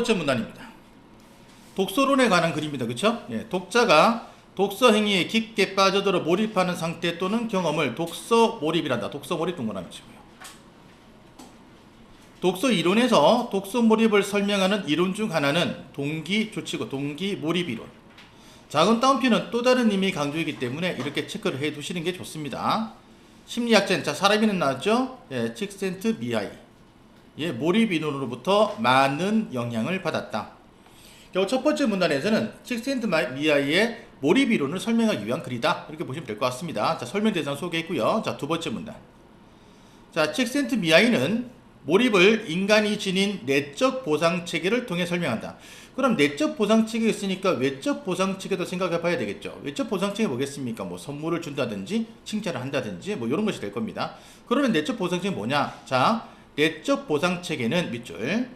번째 문단입니다. 독서론에 관한 글입니다. 그렇죠? 예, 독자가 독서 행위에 깊게 빠져들어 몰입하는 상태 또는 경험을 독서 몰입이란다. 독서 몰입 동그라미치고요. 독서 이론에서 독서 몰입을 설명하는 이론 중 하나는 동기 조치고 동기 몰입 이론. 작은 따옴표는 또 다른 의미 강조이기 때문에 이렇게 체크를 해 두시는 게 좋습니다. 심리학자는 자 사람이는 나왔죠? 예, 칙센트 미하이. 예, 몰입 이론으로부터 많은 영향을 받았다. 결국 첫 번째 문단에서는 칙센트 미하이의 몰입 이론을 설명하기 위한 글이다. 이렇게 보시면 될 것 같습니다. 자, 설명 대상 소개했고요. 자, 두 번째 문단. 자, 칙센트 미하이는 몰입을 인간이 지닌 내적 보상 체계를 통해 설명한다. 그럼 내적 보상 체계가 있으니까 외적 보상 체계도 생각해 봐야 되겠죠. 외적 보상 체계 뭐겠습니까? 뭐 선물을 준다든지 칭찬을 한다든지 뭐 이런 것이 될 겁니다. 그러면 내적 보상 체계 뭐냐? 자, 내적 보상 체계는 밑줄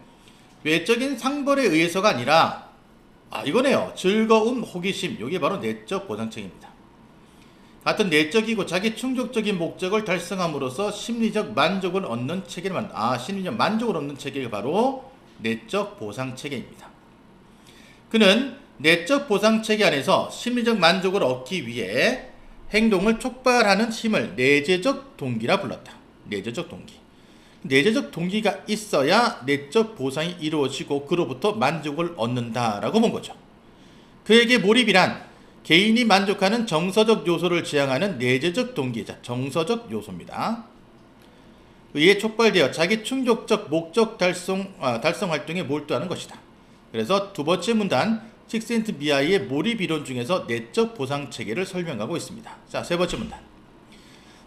외적인 상벌에 의해서가 아니라 아 이거네요. 즐거움, 호기심 이게 바로 내적 보상 체계입니다. 같은 내적이고 자기 충족적인 목적을 달성함으로써 심리적 만족을 얻는 체계를 만 아, 심리적 만족을 얻는 체계가 바로 내적 보상 체계입니다. 그는 내적 보상 체계 안에서 심리적 만족을 얻기 위해 행동을 촉발하는 힘을 내재적 동기라 불렀다. 내재적 동기. 내재적 동기가 있어야 내적 보상이 이루어지고 그로부터 만족을 얻는다라고 본 거죠. 그에게 몰입이란 개인이 만족하는 정서적 요소를 지향하는 내재적 동기자 정서적 요소입니다. 의에 촉발되어 자기 충족적 목적 달성, 아, 달성 활동에 몰두하는 것이다. 그래서 두 번째 문단 칙센트 미아이의 몰입 이론 중에서 내적 보상 체계를 설명하고 있습니다. 자, 세 번째 문단.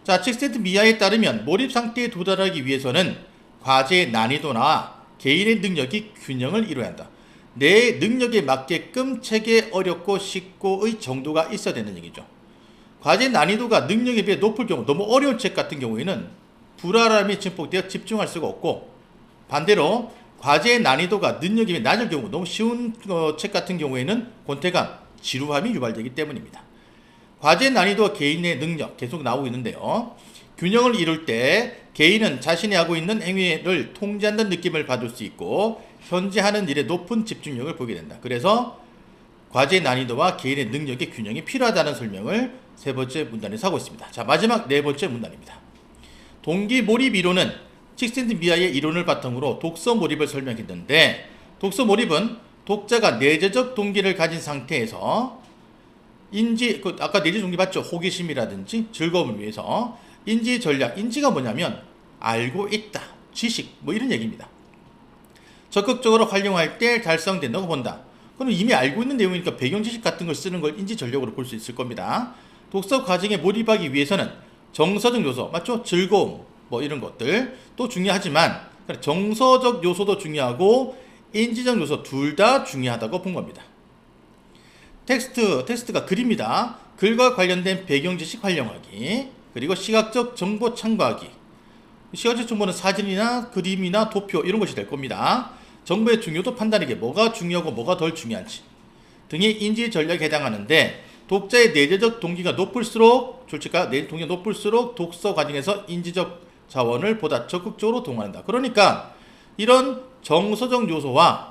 자, 칙센트 미아에 따르면 몰입 상태에 도달하기 위해서는 과제의 난이도나 개인의 능력이 균형을 이루어야 한다. 내 능력에 맞게끔 체계 어렵고 쉽고의 정도가 있어야 되는 얘기죠. 과제 난이도가 능력에 비해 높을 경우 너무 어려운 책 같은 경우에는 불안함이 증폭되어 집중할 수가 없고 반대로 과제의 난이도가 비해 낮을 경우 너무 쉬운 어, 책 같은 경우에는 권태감, 지루함이 유발되기 때문입니다. 과제 난이도와 개인의 능력 계속 나오고 있는데요. 균형을 이룰 때 개인은 자신이 하고 있는 행위를 통제한다는 느낌을 받을 수 있고 현재 하는 일에 높은 집중력을 보게 된다. 그래서 과제 난이도와 개인의 능력의 균형이 필요하다는 설명을 세 번째 문단에서 하고 있습니다. 자, 마지막 네 번째 문단입니다. 동기 몰입 이론은 칙센트 미아의 이론을 바탕으로 독서 몰입을 설명했는데 독서 몰입은 독자가 내재적 동기를 가진 상태에서 인지 그 아까 내재 동기 봤죠? 호기심이라든지 즐거움을 위해서 인지 전략 인지가 뭐냐면 알고 있다 지식 뭐 이런 얘기입니다. 적극적으로 활용할 때 달성된다고 본다. 그럼 이미 알고 있는 내용이니까 배경 지식 같은 걸 쓰는 걸 인지 전략으로 볼 수 있을 겁니다. 독서 과정에 몰입하기 위해서는 정서적 요소 맞죠? 즐거움 뭐 이런 것들 또 중요하지만 정서적 요소도 중요하고 인지적 요소 둘 다 중요하다고 본 겁니다. 텍스트, 텍스트가 글입니다. 글과 관련된 배경 지식 활용하기, 그리고 시각적 정보 참고하기. 시각적 정보는 사진이나 그림이나 도표 이런 것이 될 겁니다. 정보의 중요도 판단하기, 뭐가 중요하고 뭐가 덜 중요한지 등의 인지 전략에 해당하는데 독자의 내재적 동기가 높을수록 솔직히 내 동기가 높을수록 독서 과정에서 인지적 자원을 보다 적극적으로 동원한다. 그러니까 이런 정서적 요소와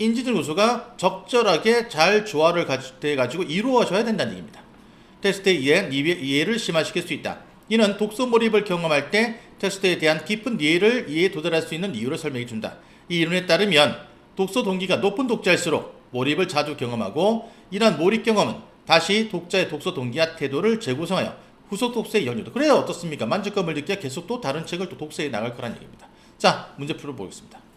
인지적 요소가 적절하게 잘 조화를 돼 가지고 이루어져야 된다는 얘기입니다. 테스트에 의한 이해를 심화시킬 수 있다. 이는 독서 몰입을 경험할 때 테스트에 대한 깊은 이해를 이해에 도달할 수 있는 이유를 설명해 준다. 이 이론에 따르면 독서 동기가 높은 독자일수록 몰입을 자주 경험하고 이러한 몰입 경험은 다시 독자의 독서 동기와 태도를 재구성하여 후속 독서에 연유도. 그래야 어떻습니까? 만족감을 느껴 계속 또 다른 책을 또 독서해 나갈 거란 얘기입니다. 자, 문제 풀어보겠습니다.